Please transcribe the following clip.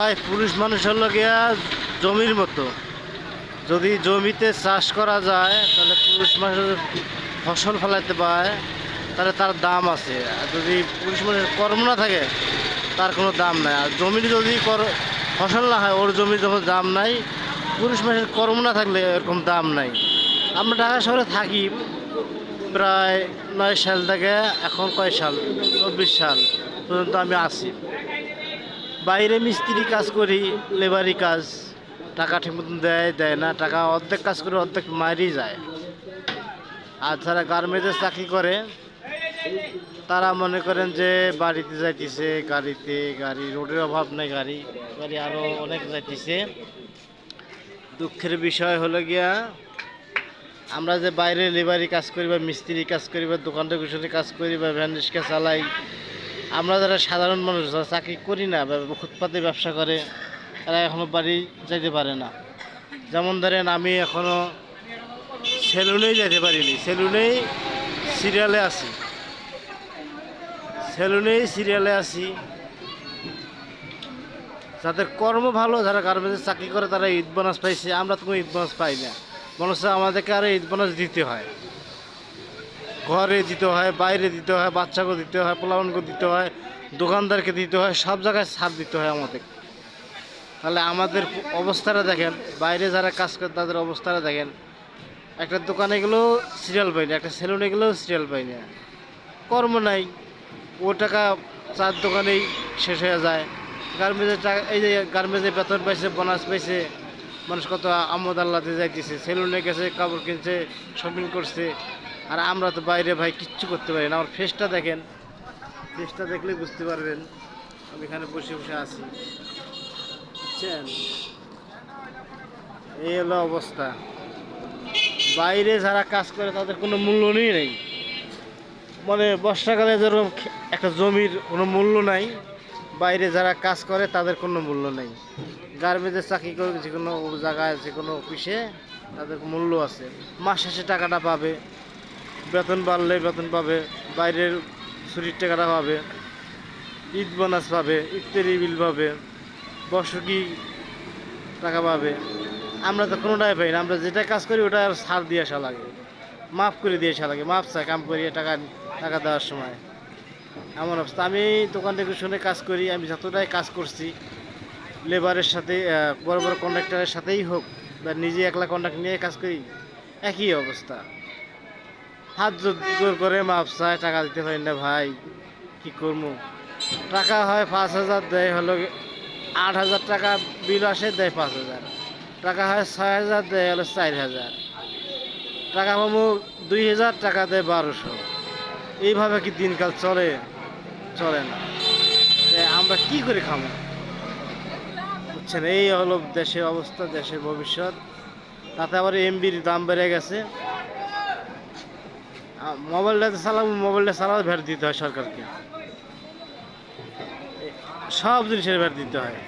ভাই, পুরুষ মানুষ হলো গিয়া জমির মতো। যদি জমিতে চাষ করা যায়, তাহলে পুরুষ মানুষ ফসল ফলাইতে পায় তাহলে তার দাম আছে। আর যদি পুরুষ মানুষের কর্ম না থাকে, তার কোনো দাম নাই। আর জমির যদি ফসল না হয়, ওর জমির যখন দাম নাই, পুরুষ মানুষের কর্ম না থাকলে এরকম দাম নাই। আমরা ঢাকা শহরে থাকি প্রায় নয় সাল থেকে এখন কয় সাল? চব্বিশ সাল পর্যন্ত আমি আছি। বাইরে মিস্ত্রি কাজ করি, লেবারি কাজ, টাকা ঠিক মতন দেয় দেয় না, টাকা অর্ধেক কাজ করে অর্ধেক মারি যায়। আর যারা গার্মেন্টসে চাকরি করে, তারা মনে করেন যে বাড়িতে যাইতেছে, গাড়িতে, গাড়ি, রোডের অভাব নেই, গাড়ি গাড়ি আরও অনেক যাইতেছে। দুঃখের বিষয় হলো গিয়া, আমরা যে বাইরে লেবারি কাজ করি বা মিস্ত্রি কাজ করি বা দোকান কাজ করি বা ভ্যান রিক্সা চালাই আমরা যারা সাধারণ মানুষ, যারা চাকরি করি না, বা ফুটপাতে ব্যবসা করে, তারা এখনও বাড়ি যাইতে পারে না। যেমন ধরেন, আমি এখনও সেলুনেই যেতে পারিনি। সেলুনেই সিরিয়ালে আছি। সেলুনেই সিরিয়ালে আছি। যাদের কর্ম ভালো, যারা গার্মেন্টসে চাকরি করে, তারা ঈদ বোনাস পাইছে। আমরা তো কোনো ঈদ বোনাস পাই না। মনে হচ্ছে আমাদেরকে আরও ঈদ বোনাস দিতে হয়। ঘরে দিতে হয়, বাইরে দিতে হয় বাচ্চাকে দিতে হয় পোলাওয়ানকে দিতে হয়, দোকানদারকে দিতে হয়, সব জায়গায় ছাড় দিতে হয় আমাদের। তাহলে আমাদের অবস্থাটা দেখেন, বাইরে যারা কাজ করে তাদের অবস্থাটা দেখেন। একটা দোকানে গেলেও সিরিয়াল পাই না, একটা সেলুনে গেলেও সিরিয়াল পাই না। কর্ম নাই, ও টাকা চার দোকানেই শেষ হয়ে যায়। গার্মেন্টের টাকা এই যে গার্মেন্টের বেতন পাইছে বোনাস পাইছে মানুষ কত আমদ আল্লাতে যাইতেছে, সেলুনে গেছে, কাপড় কিনছে শপিং করছে, আর আমরা তো বাইরে ভাই কিচ্ছু করতে পারি না। আমার ফেসটা দেখেন ফেসটা দেখলে বুঝতে পারবেন, আমি এখানে বসে বসে আছি। বুঝছেন? এই হলো অবস্থা। বাইরে যারা কাজ করে তাদের কোনো মূল্যই নেই মানে বর্ষাকালে যেরকম একটা জমির কোনো মূল্য নাই বাইরে যারা কাজ করে, তাদের কোনো মূল্য নেই। গার্মেন্টসে চাকরি করে যে কোনো জায়গায়, যে কোনো অফিসে তাদের মূল্য আছে। মাস শেষে টাকাটা পাবে। বেতন বাড়লে বেতন পাবে। বাইরের ছুটির টাকাটা পাবে। ঈদ বোনাস পাবে, ইফতারি বিল পাবে, বর্ষকি টাকা পাবে। আমরা তো কোনোটাই পাই না। আমরা যেটা কাজ করি ওটা আর ছাড় দিয়ে আসা লাগে। মাফ করে দিয়ে আসা লাগে। মাফ চাই কাম করিয়ে টাকা টাকা দেওয়ার সময়। এমন অবস্থা। আমি দোকান থেকে শুনে কাজ করি, আমি যতটাই কাজ করছি লেবারের সাথে বড় বড় কন্ট্রাক্টরের সাথেই হোক, বা নিজে একলা কন্ট্রাক্ট নিয়ে কাজ করি, একই অবস্থা। হাত জোর জোর করে মাপ চায়, টাকা দিতে পারি না, ভাই, কি করব? টাকা হয় পাঁচ হাজার, দেয় হলো আট হাজার টাকা বিল আসে, দেয় পাঁচ হাজার। টাকা হয় ছয় হাজার, দেয় হলো চার হাজার। টাকা পাবো দুই হাজার, টাকা দেয় বারোশো। এইভাবে কি দিনকাল চলে? চলে না। আমরা কি করে খাব বুঝছেন, এই হলো দেশের অবস্থা, দেশের ভবিষ্যৎ। তাতে আবার এমবির দাম বেড়ে গেছে। মোবাইলটা চালাবো, মোবাইলটা চালাতে ভ্যাট দিতে হয় সরকারকে। সব জিনিসের ভ্যাট দিতে হয়।